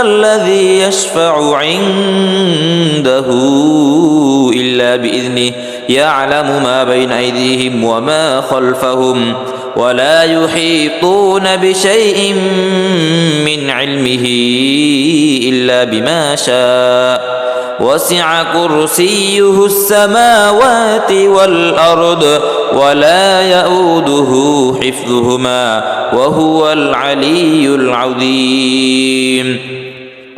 الذي يشفع عنده إلا بإذنه يعلم ما بين أيديهم وما خلفهم ولا يحيطون بشيء من علمه إلا بما شاء. وسع كرسيه السماوات والأرض ولا يؤوده حفظهما وهو العلي العظيم.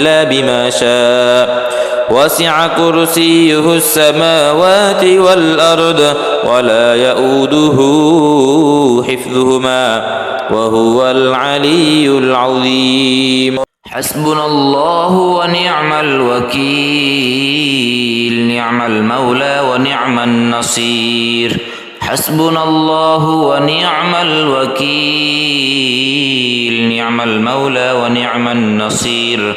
إلا بما شاء. وسع كرسيه السماوات والأرض ولا يؤوده حفظهما وهو العلي العظيم. حسبنا الله ونعم الوكيل نعم المولى ونعم النصير. حسبنا الله ونعم الوكيل نعم المولى ونعم النصير.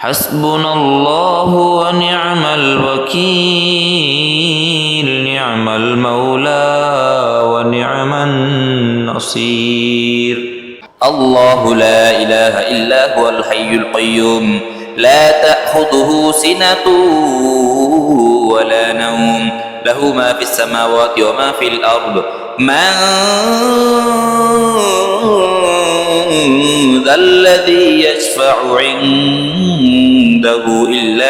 حسبنا الله ونعم الوكيل. نعم المولى ونعم النصير. الله لا إله إلا هو الحي القيوم. لا تأخذه سنة ولا نوم. له ما في السماوات وما في الأرض. من ذا الذي يشفع عنده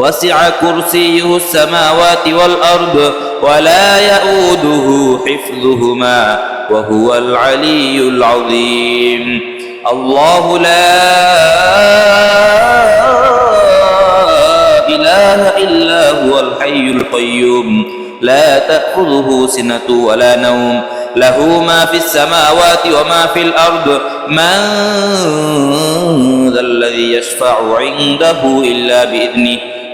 وسع كرسيه السماوات والأرض ولا يؤوده حفظهما وهو العلي العظيم. الله لا إله إلا هو الحي القيوم. لا تأخذه سنة ولا نوم. له ما في السماوات وما في الأرض. من ذا الذي يشفع عنده إلا بإذنه.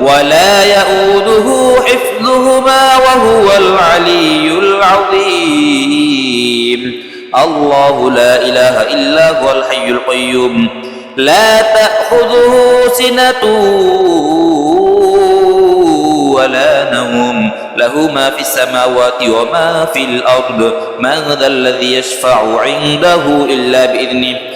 ولا يؤوده حفظهما وهو العلي العظيم. الله لا إله إلا هو الحي القيوم. لا تأخذه سنة ولا نوم. له ما في السماوات وما في الأرض. من ذا الذي يشفع عنده إلا بإذنه.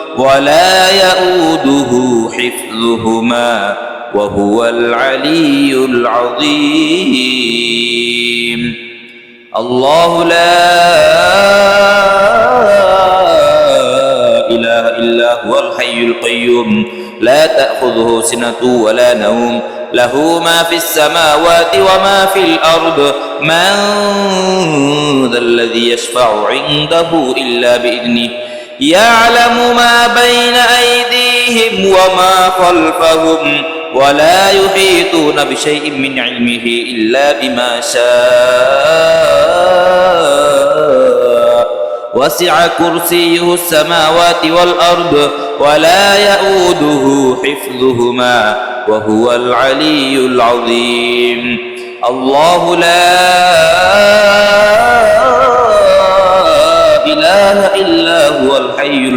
ولا يؤوده حفظهما وهو العلي العظيم. الله لا إله إلا هو الحي القيوم. لا تأخذه سنة ولا نوم. له ما في السماوات وما في الأرض. من ذا الذي يشفع عنده إلا بإذنه. يعلم ما بين أيديهم وما خلفهم ولا يحيطون بشيء من علمه إلا بما شاء. وسع كرسيه السماوات والأرض ولا يؤوده حفظهما وهو العلي العظيم. الله لا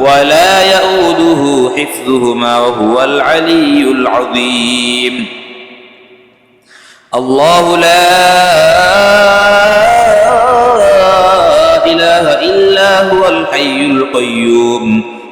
ولا يؤوده حفظهما وهو العلي العظيم. الله لا إله إلا هو الحي القيوم.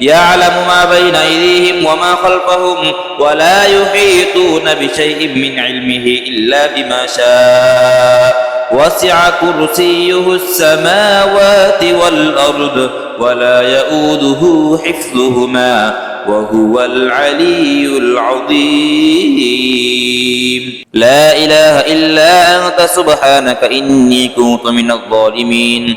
يعلم ما بين أيديهم وما خلفهم ولا يحيطون بشيء من علمه إلا بما شاء. وسع كرسيه السماوات والأرض ولا يؤوده حفظهما وهو العلي العظيم. لا إله إلا أنت سبحانك إني كنت من الظالمين.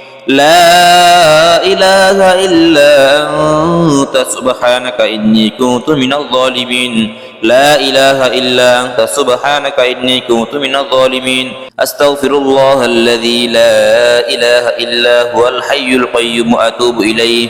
لا إله إلا أنت سبحانك إني كنت من الظالمين. لا إله إلا أنت سبحانك إني كنت من الظالمين. أستغفر الله الذي لا إله إلا هو الحي القيوم وأتوب إليه.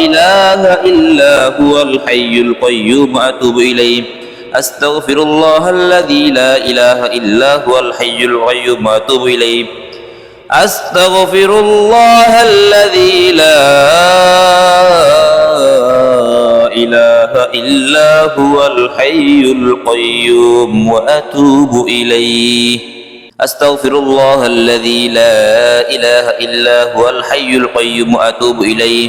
إله إلا هو الحي القيوم. وأتوب إليه. أستغفر الله الذي لا إله إلا هو الحي القيوم. وأتوب إليه. أستغفر الله الذي لا إله إلا هو الحي القيوم. وأتوب إليه. أستغفر الله الذي لا إله إلا هو الحي القيوم. وأتوب إليه.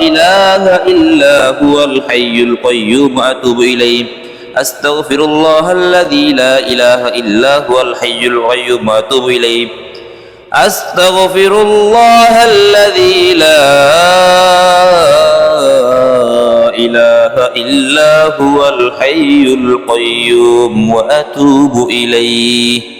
إله إلا هو الحي القيوم. وأتوب إليه. أستغفر الله الذي لا إله إلا هو الحي القيوم. وأتوب إليه. أستغفر الله الذي لا إله إلا هو الحي القيوم. وأتوب إليه.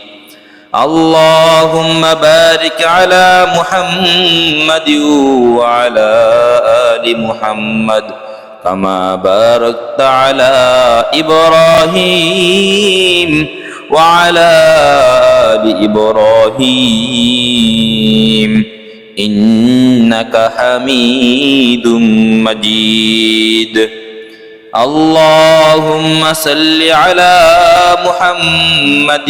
اللهم بارك على محمد وعلى آل محمد كما باركت على إبراهيم وعلى آل إبراهيم. إنك حميد مجيد. اللهم صل على محمد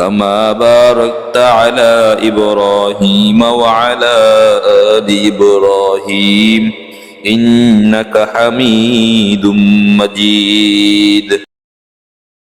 كما باركت على إبراهيم وعلى آل إبراهيم إنك حميد مجيد.